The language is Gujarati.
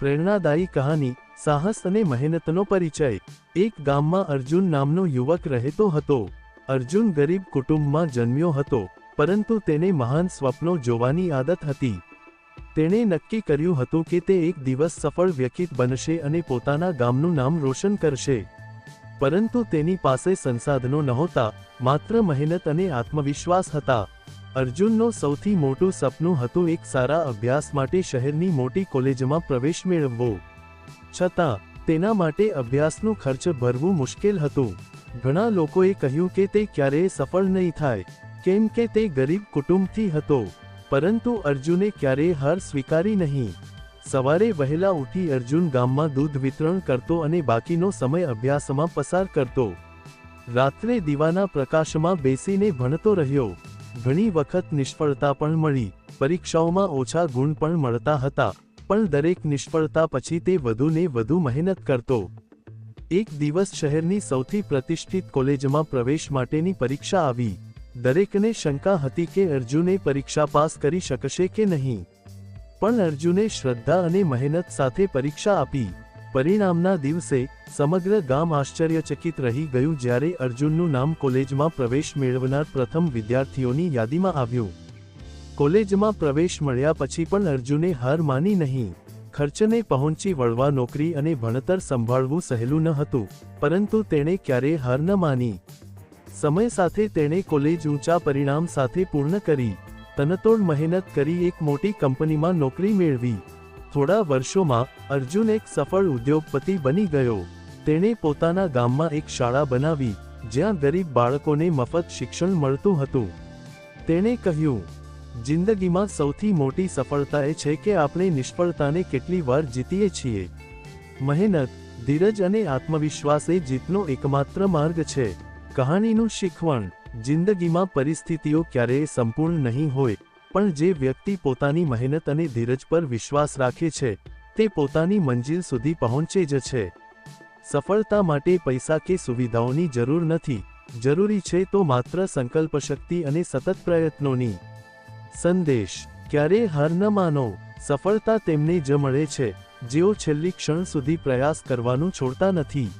પ્રેરણાદાયી કહાની, સાહસ અને મહેનતનો પરિચય. એક ગામમાં અર્જુન નામનો યુવક રહેતો હતો. અર્જુન ગરીબ કુટુંબમાં જન્મ્યો હતો, પરંતુ તેને મહાન સ્વપ્નો જોવાની આદત હતી. તેણે નક્કી કર્યું હતું કે તે એક દિવસ સફળ વ્યક્તિ બનશે અને પોતાના ગામનું નામ રોશન કરશે. પરંતુ તેની પાસે સંસાધનો નહોતા, માત્ર મહેનત અને આત્મવિશ્વાસ હતા. અર્જુનનો સૌથી મોટું સપનું હતું એક સારા અભ્યાસ માટે શહેરની મોટી કોલેજમાં પ્રવેશ મેળવવો. છતાં, તેના માટે અભ્યાસનું ખર્ચ ભરવું મુશ્કેલ હતું. ઘણા લોકોએ કહ્યું કે તે ક્યારેય સફળ નહીં થાય, કેમ કે તે ગરીબ કુટુંબથી હતો. પરંતુ અર્જુને ક્યારેય હાર સ્વીકારી નહીં. સવારે વહેલા ઉઠી અર્જુન ગામમાં દૂધ વિતરણ કરતો અને બાકીનો સમય અભ્યાસમાં પસાર કરતો. રાત્રે દીવાના પ્રકાશમાં બેસીને ભણતો રહ્યો. ઘણી વખત નિષ્ફળતા પણ મળી. પરીક્ષાઓમાં ઓછા ગુણ પણ મળતા હતા, પણ દરેક નિષ્ફળતા પછી તે વધુને વધુ મહેનત કરતો. એક દિવસ શહેરની સૌથી પ્રતિષ્ઠિત કોલેજમાં પ્રવેશ માટેની પરીક્ષા આવી. દરેકને શંકા હતી કે અર્જુને પરીક્ષા પાસ કરી શકશે કે નહીં. પણ અર્જુને શ્રદ્ધા અને મહેનત સાથે પરીક્ષા આપી. પરિણામના દિવસે સમગ્ર ગામ આશ્ચર્યચકિત રહી ગયું જ્યારે અર્જુનનું નામ કોલેજમાં પ્રવેશ મેળવનાર પ્રથમ વિદ્યાર્થીઓની યાદીમાં આવ્યું. કોલેજમાં પ્રવેશ મળ્યા પછી પણ અર્જુને હાર માની નહીં. ખર્ચને પહોંચી વળવા નોકરી અને ભણતર સંભાળવું સહેલું ન હતું, પરંતુ તેણે ક્યારેય હાર ન માની. સમય સાથે તેણે કોલેજ ઊંચા પરિણામ સાથે પૂર્ણ કરી. તનતોડ મહેનત કરી એક મોટી કંપનીમાં નોકરી મેળવી. થોડા વર્ષોમાં અર્જુન એક સફળ ઉદ્યોગપતિ બની ગયો. તેણે પોતાના ગામમાં એક શાળા બનાવી, જ્યાં ગરીબ બાળકોને મફત શિક્ષણ મળતું હતું. તેણે કહ્યું, જિંદગીમાં સૌથી મોટી સફળતા એ છે કે આપણે નિષ્ફળતાને કેટલી વાર જીતીએ છીએ. મહેનત, ધીરજ અને આત્મવિશ્વાસ એ જીતનો એકમાત્ર માર્ગ છે. કહાણીનું શીખવણ, જિંદગીમાં પરિસ્થિતિઓ ક્યારેય સંપૂર્ણ નહીં હોય. પણ જે વ્યક્તિ પોતાની મહેનત અને ધીરજ પર વિશ્વાસ રાખે છે, તે પોતાની મંજિલ સુધી પહોંચે જ છે. સફળતા માટે પૈસા કે સુવિધાઓની જરૂર નથી, જરૂરી છે તો માત્ર સંકલ્પ શક્તિ અને સતત પ્રયત્નોની. સંદેશ ક્યારેય હાર ન માનો, સફળતા તેમને જ મળે છે, જેઓ છેલ્લી ક્ષણ સુધી પ્રયાસ કરવાનું છોડતા નથી.